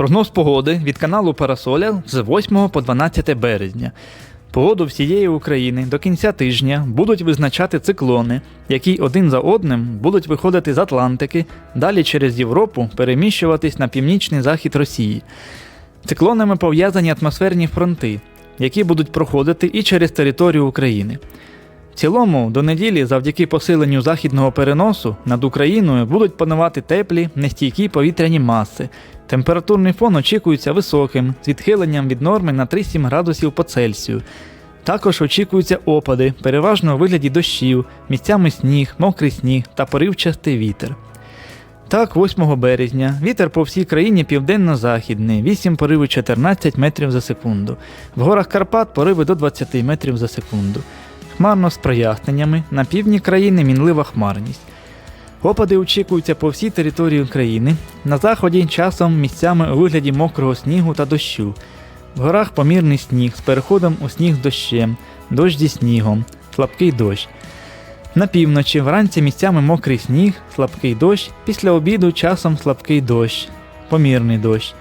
Прогноз погоди від каналу Парасоля з 8 по 12 березня. Погоду всієї України до кінця тижня будуть визначати циклони, які один за одним будуть виходити з Атлантики, далі через Європу переміщуватись на північний захід Росії. Циклонами пов'язані атмосферні фронти, які будуть проходити і через територію України. В цілому, до неділі, завдяки посиленню західного переносу над Україною будуть панувати теплі, нестійкі повітряні маси. Температурний фон очікується високим, з відхиленням від норми на 3-7 градусів по Цельсію. Також очікуються опади, переважно у вигляді дощів, місцями сніг, мокрий сніг та поривчастий вітер. Так, 8 березня вітер по всій країні південно-західний, 8 пориви 14 метрів за секунду. В горах Карпат пориви до 20 метрів за секунду. Хмарно з проясненнями, на півдні країни мінлива хмарність. Опади очікуються по всій території України. На заході часом місцями у вигляді мокрого снігу та дощу. В горах помірний сніг з переходом у сніг з дощем, дощ зі снігом, слабкий дощ. На півночі вранці місцями мокрий сніг, слабкий дощ, після обіду часом слабкий дощ, помірний дощ.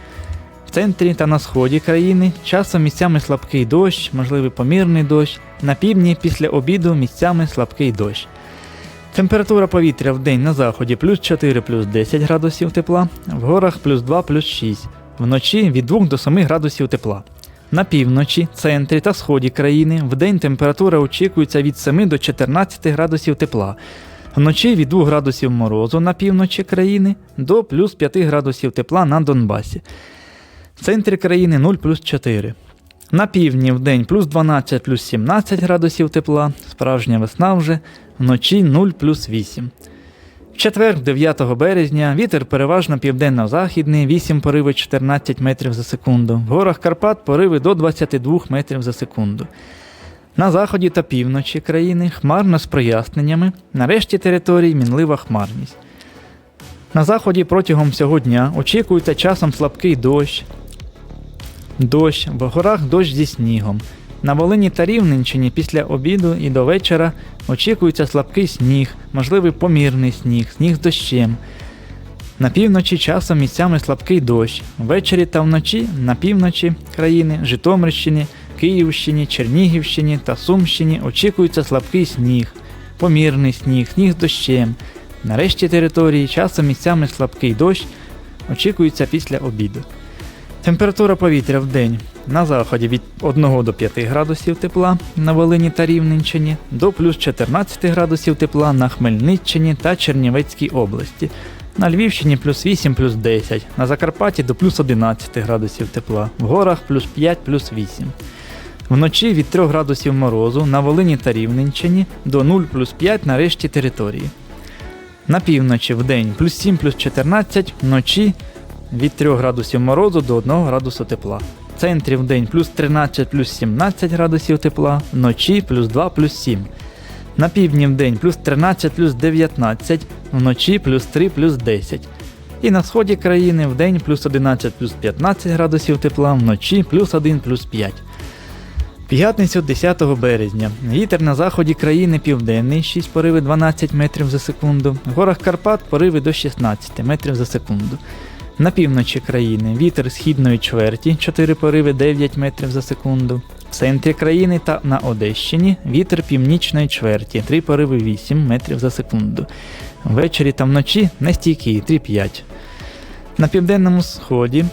В центрі та на сході країни часом місцями слабкий дощ, можливий помірний дощ, на півдні після обіду місцями слабкий дощ. Температура повітря в день на заході плюс 4 плюс 10 градусів тепла, в горах плюс 2 плюс 6, вночі від 2 до 7 градусів тепла. На півночі, центрі та сході країни в день температура очікується від 7 до 14 градусів тепла, вночі від 2 градусів морозу на півночі країни до плюс 5 градусів тепла на Донбасі. В центрі країни 0 плюс 4. На півдні в день плюс 12 плюс 17 градусів тепла, справжня весна вже, вночі 0 плюс 8. В четвер, 9 березня, вітер переважно південно-західний, 8 пориви 14 метрів за секунду. В горах Карпат пориви до 22 метрів за секунду. На заході та півночі країни хмарно з проясненнями, на решті територій мінлива хмарність. На заході протягом всього дня очікується часом слабкий дощ, дощ, в горах дощ зі снігом. На Волині та Рівненщині після обіду і до вечора очікується слабкий сніг, можливий помірний сніг, сніг з дощем. На півночі часом місцями слабкий дощ. Ввечері та вночі на півночі країни, Житомирщині, Київщині, Чернігівщині та Сумщині очікується слабкий сніг, помірний сніг, сніг з дощем. На решті території часом місцями слабкий дощ очікується після обіду. Температура повітря в день на заході від 1 до 5 градусів тепла на Волині та Рівненщині до плюс 14 градусів тепла на Хмельниччині та Чернівецькій області. На Львівщині плюс 8 плюс 10, на Закарпатті до плюс 11 градусів тепла, в горах плюс 5 плюс 8. Вночі від 3 градусів морозу на Волині та Рівненщині до 0 плюс 5 на решті території. На півночі в день плюс 7 плюс 14, вночі від 3 градусів морозу до 1 градусу тепла. Центрі в день плюс 13 плюс 17 градусів тепла, вночі плюс 2 плюс 7. На півдні в день плюс 13 плюс 19, вночі плюс 3 плюс 10. І на сході країни в день плюс 11 плюс 15 градусів тепла, вночі плюс 1 плюс 5. П'ятницю 10 березня. Вітер на заході країни південний, 6 пориви 12 метрів за секунду. В горах Карпат пориви до 16 метрів за секунду. На півночі країни вітер східної чверті 4 пориви 9 метрів за секунду. В центрі країни та на Одещині вітер північної чверті 3 пориви 8 метрів за секунду. Ввечері та вночі нестійкий 3-5. На південному сході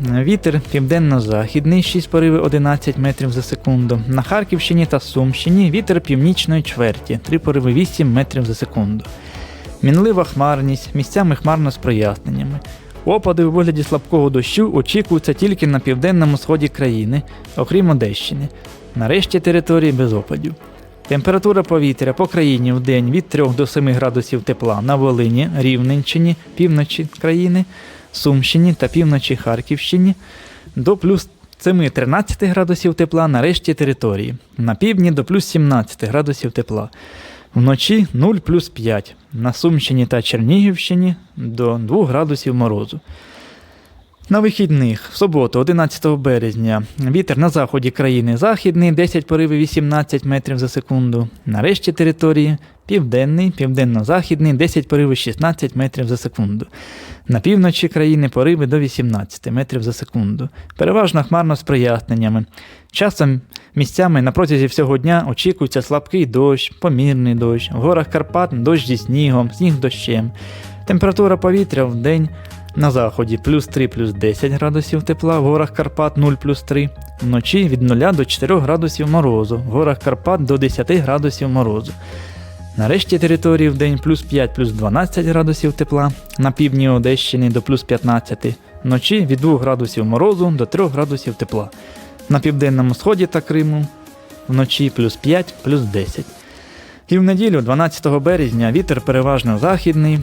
вітер південно-західний 6 пориви 11 метрів за секунду. На Харківщині та Сумщині вітер північної чверті 3 пориви 8 метрів за секунду. Мінлива хмарність, місцями хмарно з проясненнями. Опади у вигляді слабкого дощу очікуються тільки на південному сході країни, окрім Одещини. На решті території без опадів. Температура повітря по країні в день від 3 до 7 градусів тепла на Волині, Рівненщині, півночі країни, Сумщині та півночі Харківщині до плюс 7-13 градусів тепла на решті території. На півдні до плюс 17 градусів тепла. Вночі 0 плюс 5, на Сумщині та Чернігівщині до 2 градусів морозу. На вихідних, в суботу, 11 березня, вітер на заході країни західний, 10 поривів 18 метрів за секунду. На решті території південний, південно-західний, 10 пориви 16 метрів за секунду. На півночі країни пориви до 18 метрів за секунду. Переважно хмарно з проясненнями. Часом місцями на протязі всього дня очікується слабкий дощ, помірний дощ, в горах Карпат дощ зі снігом, сніг дощем. Температура повітря в день на заході плюс 3 плюс 10 градусів тепла, в горах Карпат 0 плюс 3, вночі від 0 до 4 градусів морозу, в горах Карпат до 10 градусів морозу. На решті території в день плюс 5 плюс 12 градусів тепла, на півдні Одещини до плюс 15, вночі від 2 градусів морозу до 3 градусів тепла. На південному сході та Криму вночі плюс 5 плюс 10. І в неділю, 12 березня, вітер переважно західний.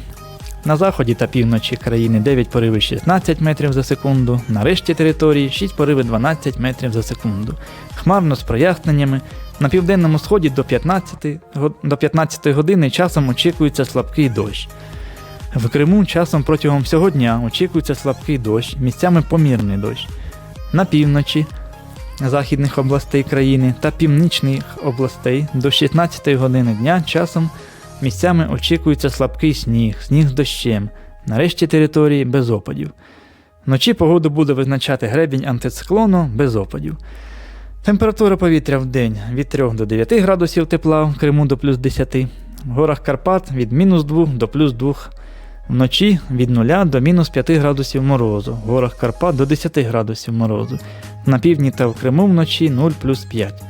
На заході та півночі країни 9 пориви 16 метрів за секунду, на решті території 6 пориви 12 метрів за секунду. Хмарно з проясненнями. На південному сході до 15, до 15 години часом очікується слабкий дощ. В Криму часом протягом всього дня очікується слабкий дощ, місцями помірний дощ. На півночі західних областей країни та північних областей до 16 години дня часом місцями очікується слабкий сніг, сніг з дощем, нарешті території без опадів. Вночі погоду буде визначати гребінь антициклону без опадів. Температура повітря в день від 3 до 9 градусів тепла, в Криму до плюс 10, в горах Карпат від мінус 2 до плюс 2, вночі від 0 до мінус 5 градусів морозу, в горах Карпат до 10 градусів морозу, на півдні та в Криму вночі 0 плюс 5.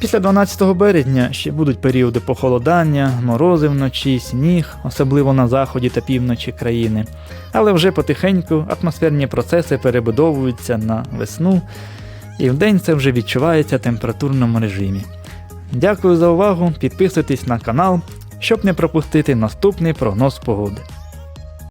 Після 12 березня ще будуть періоди похолодання, морози вночі, сніг, особливо на заході та півночі країни. Але вже потихеньку атмосферні процеси перебудовуються на весну, і вдень це вже відчувається в температурному режимі. Дякую за увагу, підписуйтесь на канал, щоб не пропустити наступний прогноз погоди.